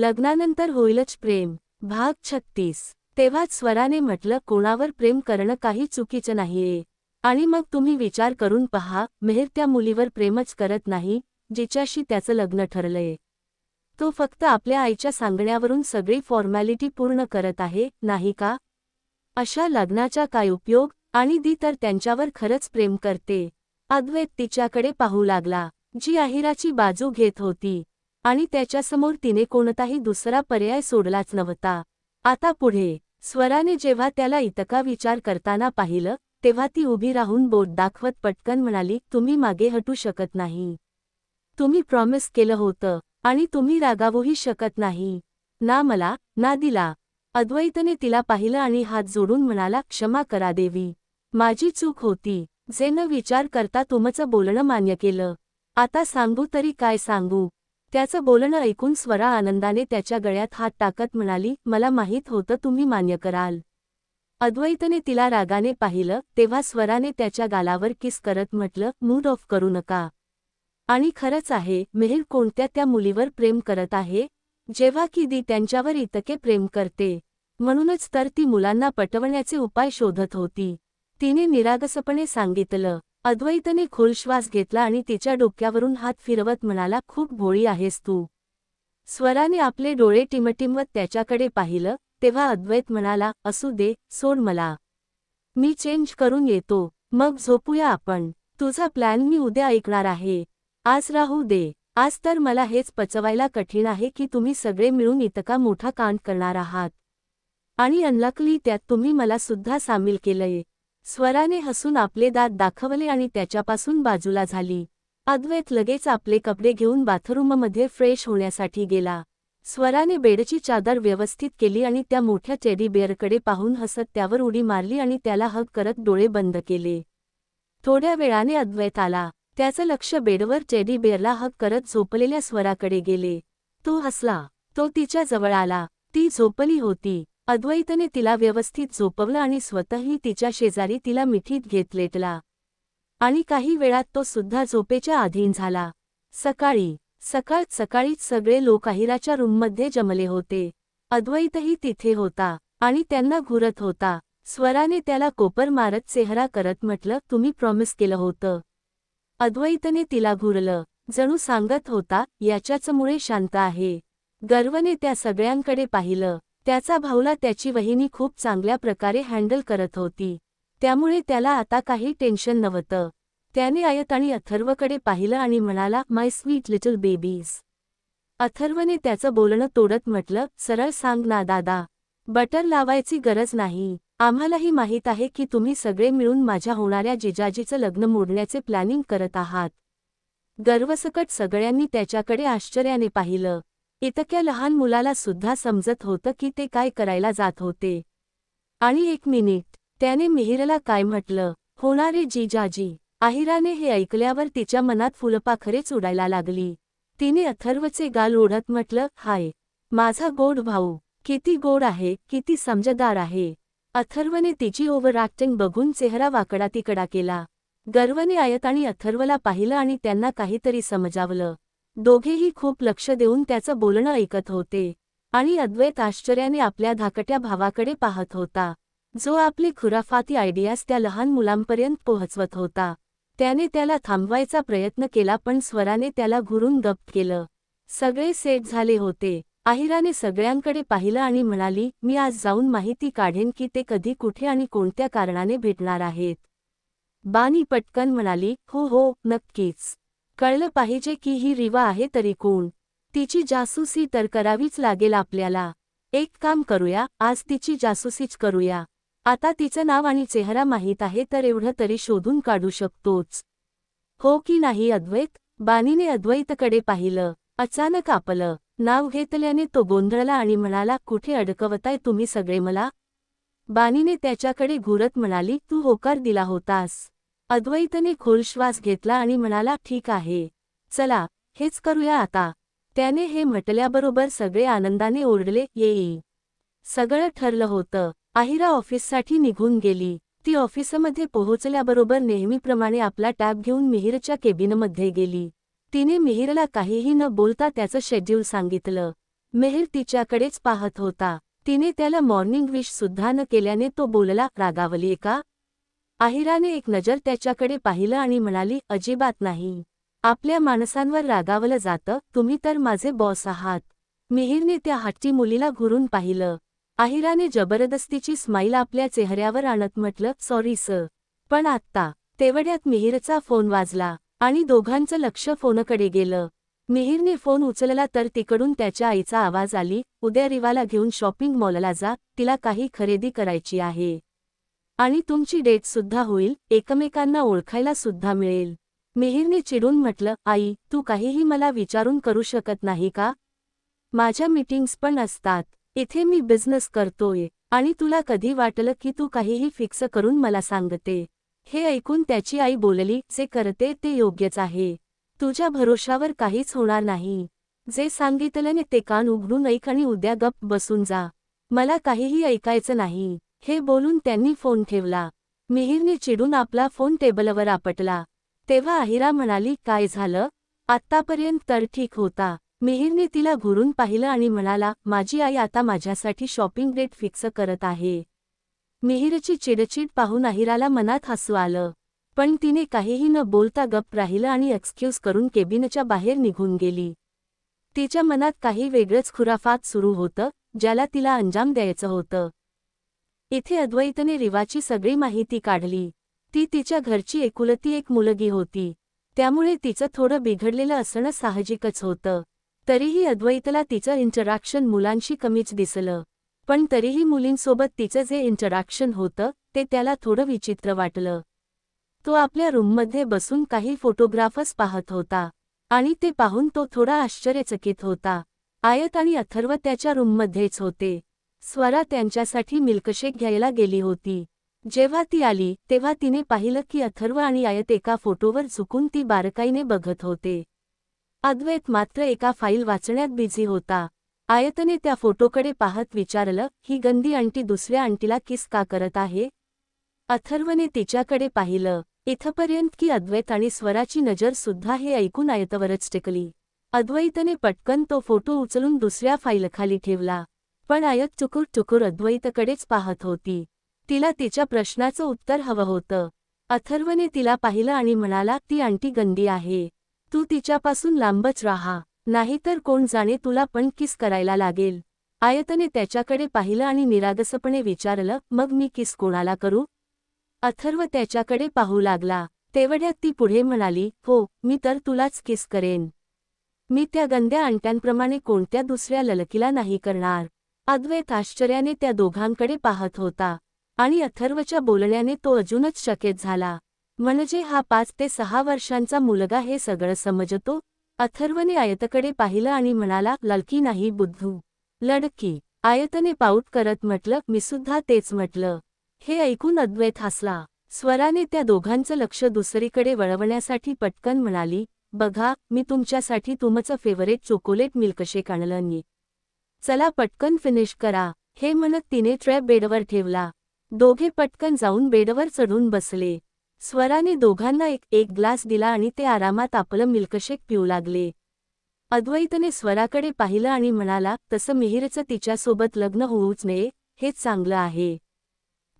लग्नानंतर होईलच प्रेम. भाग छत्तीस. तेव्हाच स्वराने म्हटलं कोणावर प्रेम करणं काही चुकीचं नाहीये. आणि मग तुम्ही विचार करून पहा मेहर त्या मुलीवर प्रेमच करत नाही जिच्याशी त्याचं लग्न ठरलंय. तो फक्त आपल्या आईच्या सांगण्यावरून सगळी फॉर्मॅलिटी पूर्ण करत आहे नाही का? अशा लग्नाचा काय उपयोग? आणि दी तर त्यांच्यावर खरंच प्रेम करते. अद्वैत तिच्याकडे पाहू लागला. जी अहिराची बाजू घेत होती. आणि त्याच्यासमोर तिने कोणताही दुसरा पर्याय सोडलाच नव्हता. आता पुढे स्वराने जेव्हा त्याला इतका विचार करताना पाहिलं तेव्हा ती उभी राहून बोट दाखवत पटकन म्हणाली तुम्ही मागे हटू शकत नाही. तुम्ही प्रॉमिस केलं होतं आणि तुम्ही रागावूही शकत नाही. ना मला ना दिला. अद्वैतने तिला पाहिलं आणि हात जोडून म्हणाला क्षमा करा देवी. माझी चूक होती. जे न विचार करता तुमचं बोलणं मान्य केलं. आता सांगू तरी काय सांगू? त्याचं बोलणं ऐकून स्वरा आनंदाने त्याच्या गळ्यात हात टाकत म्हणाली मला माहीत होतं तुम्ही मान्य कराल. अद्वैतने तिला रागाने पाहिलं तेव्हा स्वराने त्याच्या गालावर किस करत म्हटलं मूड ऑफ करू नका. आणि खरंच आहे मेहर कोणत्या त्या मुलीवर प्रेम करत आहे? जेव्हा की दी त्यांच्यावर इतके प्रेम करते. म्हणूनच तर ती मुलांना पटवण्याचे उपाय शोधत होती. तिने निरागसपणे सांगितलं अद्वैतने खोल श्वास घेतला आणि तिच्या डोक्यावरून हात फिरवत म्हणाला खूप भोळी आहेस तू. स्वराने आपले डोळे टिमटिमवत त्याच्याकडे पाहिलं तेव्हा अद्वैत म्हणाला असू दे सोड मला. मी चेंज करून येतो. मग झोपूया आपण. तुझा प्लॅन मी उद्या ऐकणार आहे. आज राहू दे. आज तर मला हेच पचवायला कठीण आहे की तुम्ही सगळे मिळून इतका मोठा कांड करणार आहात. आणि अनलकली त्यात तुम्ही मला सुद्धा सामील केलंय. स्वराने हसून आपले दात दाखवले आणि त्याच्यापासून बाजूला झाली. अद्वैत लगेच आपले कपडे घेऊन बाथरूममध्ये फ्रेश होण्यासाठी गेला. स्वराने बेडची चादर व्यवस्थित केली आणि त्या मोठ्या टेडी बेअरकडे पाहून हसत त्यावर उडी मारली आणि त्याला हग करत डोळे बंद केले. थोड्या वेळाने अद्वैत आला. त्याचं लक्ष बेडवर टेडी बेअरला हग करत झोपलेल्या स्वराकडे गेले. तो हसला. तो तिच्या जवळ आला. ती झोपली होती. अद्वैतने तिला व्यवस्थित झोपवलं आणि स्वतःही तिच्या शेजारी तिला मिठीत घेत लेटला. आणि काही वेळात तो सुद्धा झोपेच्या अधीन झाला. सकाळी सकाळ सकाळीच सगळे लोक अहिराच्या रूममध्ये जमले होते. अद्वैतही तिथे होता आणि त्यांना घुरत होता. स्वराने त्याला कोपर मारत चेहरा करत म्हटलं तुम्ही प्रॉमिस केलं होतं. अद्वैतने तिला घुरलं. जणू सांगत होता याच्याचमुळे शांत आहे. गर्वने त्या सगळ्यांकडे पाहिलं. त्याचा भाऊला त्याची वहिनी खूप चांगल्या प्रकारे हँडल करत होती. त्यामुळे त्याला आता काही टेन्शन नव्हतं. त्याने आयत आणि अथर्वकडे पाहिलं आणि म्हणाला माय स्वीट लिटल बेबीज अथर्वने त्याचं बोलणं तोडत म्हटलं सरळ सांग ना दादा. बटर लावायची गरज नाही. आम्हालाही माहीत आहे की तुम्ही सगळे मिळून माझ्या होणाऱ्या जिजाजीचं लग्न मोडण्याचे प्लॅनिंग करत आहात. गर्वसकट सगळ्यांनी त्याच्याकडे आश्चर्याने पाहिलं. इतक्या लहान मुलाला सुद्धा समजत होतं की ते काय करायला जात होते. आणि एक मिनिट त्याने मिहिरला काय म्हटलं? होणारे जीजाजी आहिराने हे ऐकल्यावर तिच्या मनात फुलपाखरेच उडायला लागली. तिने अथर्वचे गाल ओढत म्हटलं हाय माझा गोड भाऊ किती गोड आहे किती समजदार आहे. अथर्वने तिची ओव्हर ॲक्टिंग बघून चेहरा वाकडा तिकडा केला. गर्वने आयत आणि अथर्वला पाहिलं आणि त्यांना काहीतरी समजावलं. दोघेही खूप लक्ष देऊन त्याचं बोलणं ऐकत होते. आणि अद्वैत आश्चर्याने आपल्या धाकट्या भावाकडे पाहत होता. जो आपली खुराफाती आयडियाज त्या लहान मुलांपर्यंत पोहोचवत होता. त्याने त्याला थांबवायचा प्रयत्न केला पण स्वराने त्याला घुरून गप्प केलं. सगळे सेट झाले होते. आहिराने सगळ्यांकडे पाहिलं आणि म्हणाली मी आज जाऊन माहिती काढेन की ते कधी कुठे आणि कोणत्या कारणाने भेटणार आहेत. बानी पटकन म्हणाली हो हो नक्कीच. कळलं पाहिजे की ही रिवा आहे तरी कोण? तिची जासूसी तर करावीच लागेल आपल्याला. एक काम करूया आज तिची जासूसीच करूया. आता तिचं नाव आणि चेहरा माहीत आहे तर एवढं तरी शोधून काढू शकतोच. हो की नाही अद्वैत? बानीने अद्वैतकडे पाहिलं. अचानक आपलं नाव घेतल्याने तो गोंधळला आणि म्हणाला कुठे अडकवताय तुम्ही सगळे मला? बानीने त्याच्याकडे घुरत म्हणाली तू होकार दिला होतास. अद्वैतने खोल श्वास घेतला आणि म्हणाला ठीक आहे. चला हेच करूया आता. त्याने हे म्हटल्याबरोबर सगळे आनंदाने ओरडले येई. सगळं ठरलं होतं. आहिरा ऑफिससाठी निघून गेली. ती ऑफिसमध्ये पोहोचल्याबरोबर नेहमीप्रमाणे आपला टॅब घेऊन मिहिरच्या केबिनमध्ये गेली. तिने मिहिरला काहीही न बोलता त्याचं शेड्यूल सांगितलं. मेहर तिच्याकडेच पाहत होता. तिने त्याला मॉर्निंग विश सुद्धा न केल्याने तो बोलला रागावली का? आहिराने एक नजर त्याच्याकडे पाहिलं आणि म्हणाली अजिबात नाही. आपल्या माणसांवर रागावलं जातं. तुम्ही तर माझे बॉस आहात. मिहीरने त्या हट्टी मुलीला घुरून पाहिलं. आहिराने जबरदस्तीची स्माईल आपल्या चेहऱ्यावर आणत म्हटलं सॉरी सर. पण आत्ता. तेवढ्यात मिहीरचा फोन वाजला आणि दोघांचं लक्ष फोनकडे गेलं. मिहीरने फोन उचलला तर तिकडून त्याच्या आईचा आवाज आली उद्या रिवाला घेऊन शॉपिंग मॉलला जा. तिला काही खरेदी करायची आहे. आणि तुमची डेट सुद्धा होईल एकमेकांना ओळखायला सुद्धा मिळेल. मिहिरने चिडून म्हटलं आई तू काहीही मला विचारून करू शकत नाही का? माझ्या मीटिंग्स पण असतात. इथे मी बिझनेस करतोय. आणि तुला कधी वाटलं की तू काहीही फिक्स करून मला सांगते हे ऐकून त्याची आई बोलली जे करते ते योग्यच आहे. तुझ्या भरोशावर काहीच होणार नाही. जे सांगितल्याने ते कान उघडून ऐक आणि उद्या गप्प बसून जा. मला काहीही ऐकायचं नाही. हे बोलून त्यांनी फोन ठेवला. मिहीरने चिडून आपला फोन टेबलवर आपटला. तेव्हा आहिरा म्हणाली काय झालं? आत्तापर्यंत तर ठीक होता. मिहीरने तिला घुरून पाहिलं आणि म्हणाला माझी आई आता माझ्यासाठी शॉपिंग डेट फिक्स करत आहे. मिहीरची चिडचिड पाहून आहिराला मनात हसू आलं. पण तिने काहीही न बोलता गप्प राहिलं आणि एक्सक्यूज करून केबिनच्या बाहेर निघून गेली. तिच्या मनात काही वेगळंच खुराफात सुरू होतं ज्याला तिला अंजाम द्यायचं होतं. इथे अद्वैतने रिवाची सगळी माहिती काढली. ती तिच्या घरची एकुलती एक मुलगी होती. त्यामुळे तिचं थोडं बिघडलेलं असणं साहजिकच होतं. तरीही अद्वैतला तिचं इंटरॅक्शन मुलांशी कमीच दिसलं. पण तरीही मुलींसोबत तिचं जे इंटरॅक्शन होतं ते त्याला थोडं विचित्र वाटलं. तो आपल्या रूममध्ये बसून काही फोटोग्राफर्स पाहत होता. आणि ते पाहून तो थोडा आश्चर्यचकित होता. आयत आणि अथर्व त्याच्या रूममध्येच होते. स्वरा त्यांच्यासाठी मिल्कशेक घ्यायला गेली होती. जेव्हा ती आली तेव्हा तिने पाहिलं की अथर्व आणि आयत एका फोटोवर झुकून ती बारकाईने बघत होते. अद्वैत मात्र एका फाईल वाचण्यात बिझी होता. आयतने त्या फोटोकडे पाहत विचारलं ही गंदी अंटी दुसऱ्या अंटीला किस का करत आहे? अथर्वने तिच्याकडे पाहिलं. इथपर्यंत की अद्वैत आणि स्वराची नजर सुद्धा हे ऐकून आयतवरच टेकली. अद्वैतने पटकन तो फोटो उचलून दुसऱ्या फाईलखाली ठेवला. पण आयत चुकूर चुकूर अद्वैतकडेच पाहत होती. तिला तिच्या प्रश्नाचं उत्तर हवं होतं. अथर्वने तिला पाहिलं आणि म्हणाला ती आंटी गंदी आहे. तू तिच्यापासून लांबच राहा. नाहीतर कोण जाणे तुला पण किस करायला लागेल. आयतने त्याच्याकडे पाहिलं आणि निरागसपणे विचारलं मग मी किस कोणाला करू? अथर्व त्याच्याकडे पाहू लागला. तेवढ्यात ती पुढे म्हणाली हो मी तर तुलाच किस करेन. मी त्या गंद्या अंट्यांप्रमाणे कोणत्या दुसऱ्या ललकीला नाही करणार. अद्वैत आश्चर्याने त्या दोघांकडे पाहत होता आणि अथर्वच्या बोलण्याने तो अजूनच शकेत झाला. म्हणजे हा पाच ते सहा वर्षांचा मुलगा हे सगळं समजतो? अथर्वने आयतकडे पाहिलं आणि म्हणाला ललकी नाही बुद्धू. लडकी. आयतने पाऊट करत म्हटलं मी सुद्धा तेच म्हटलं. हे ऐकून अद्वैत हसला. स्वराने त्या दोघांचं लक्ष दुसरीकडे वळवण्यासाठी पटकन म्हणाली बघा मी तुमच्यासाठी तुमचं फेवरेट चोकोलेट मिल्कशेक आणलं नी. चला पटकन फिनिश करा. हे म्हणत तिने ट्रॅप बेडवर ठेवला. दोघे पटकन जाऊन बेडवर चढून बसले. स्वराने दोघांना एक एक ग्लास दिला आणि ते आरामात आपलं मिल्कशेक पिऊ लागले. अद्वैतने स्वराकडे पाहिलं आणि म्हणाला तसं मिहीरचं तिच्यासोबत लग्न होऊच नये हेच चांगलं आहे.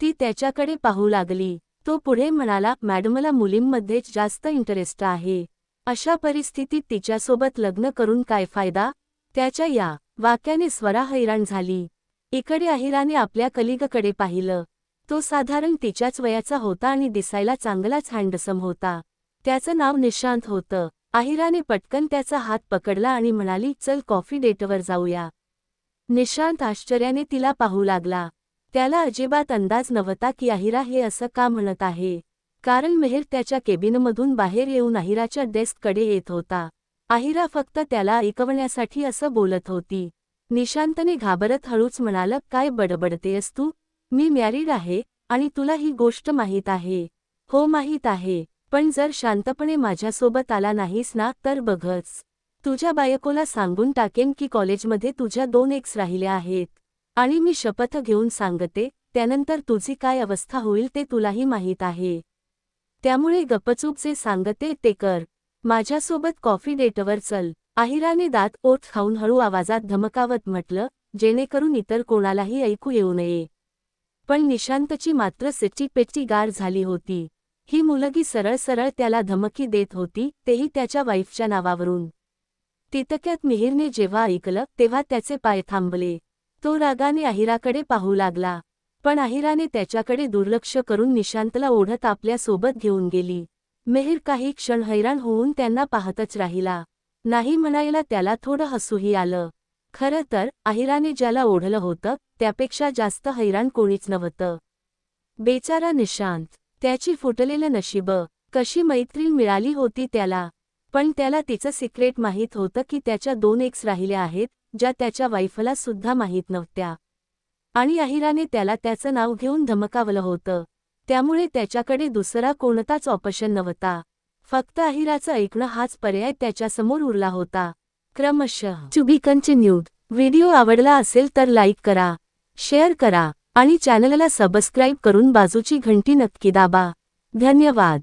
ती त्याच्याकडे पाहू लागली. तो पुढे म्हणाला मॅडमला मुलींमध्येच जास्त इंटरेस्ट आहे. अशा परिस्थितीत तिच्यासोबत लग्न करून काय फायदा? त्याच्या या. वाक्याने स्वरा हैराण झाली. इकडे अहिराने आपल्या कलिगकडे पाहिलं. तो साधारण तिच्याच वयाचा होता आणि दिसायला चांगलाच हँडसम होता. त्याचं नाव निशांत होतं. आहिराने पटकन त्याचा हात पकडला आणि म्हणाली चल कॉफी डेटवर जाऊया. निशांत आश्चर्याने तिला पाहू लागला. त्याला अजिबात अंदाज नव्हता की आहिरा हे असं का म्हणत आहे. कारण मेहर त्याच्या केबिनमधून बाहेर येऊन आहिराच्या डेस्ककडे येत होता. आहिरा फक्त त्याला ऐकवण्यासाठी असं बोलत होती. निशांतने घाबरत हळूच म्हणालं काय बडबडतेस तू? मी मॅरिड आहे आणि तुला ही गोष्ट माहीत आहे. हो माहीत आहे. पण जर शांतपणे माझ्यासोबत आला नाहीस ना तर बघच. तुझ्या बायकोला सांगून टाकेन की कॉलेजमध्ये तुझ्या दोन एक्स राहिल्या आहेत. आणि मी शपथ घेऊन सांगते त्यानंतर तुझी काय अवस्था होईल ते तुलाही माहीत आहे. त्यामुळे गपचूप जे सांगते ते कर. माझ्यासोबत कॉफी डेटवर चल. आहिराने दात ओठ खाऊन हळू आवाजात धमकावत म्हटलं जेणेकरून इतर कोणालाही ऐकू येऊ नये. पण निशांतची मात्र सिट्टीपेट्टी गार झाली होती. ही मुलगी सरळ सरळ त्याला धमकी देत होती तेही त्याच्या वाईफच्या नावावरून. तितक्यात मिहिरने जेव्हा ऐकलं तेव्हा त्याचे पाय थांबले. तो रागाने अहिराकडे पाहू लागला. पण अहिराने त्याच्याकडे दुर्लक्ष करून निशांतला ओढत आपल्यासोबत घेऊन गेली. मेहीर काही क्षण हैराण होऊन त्यांना पाहतच राहिला. नाही म्हणायला त्याला थोडं हसूही आलं. खरं तर अहिराने ज्याला ओढलं होतं त्यापेक्षा जास्त हैराण कोणीच नव्हतं. बेचारा निशांत त्याची फुटलेलं नशीब कशी मैत्रीण मिळाली होती त्याला. पण त्याला तिचं सिक्रेट माहीत होतं की त्याच्या दोन एक्स राहिल्या आहेत ज्या त्याच्या वाईफला सुद्धा माहीत नव्हत्या. आणि अहिराने त्याला त्याचं नाव घेऊन धमकावलं होतं. त्यामुळे त्याच्याकडे दुसरा कोणताच ऑप्शन नव्हता. फक्त अहिराचं ऐकणं हाच पर्याय त्याच्यासमोर उरला होता. क्रमशः टू न्यूज कंटिन्यूड व्हिडिओ आवडला असेल तर लाईक करा शेअर करा आणि चॅनलला सबस्क्राईब करून बाजूची घंटी नक्की दाबा. धन्यवाद.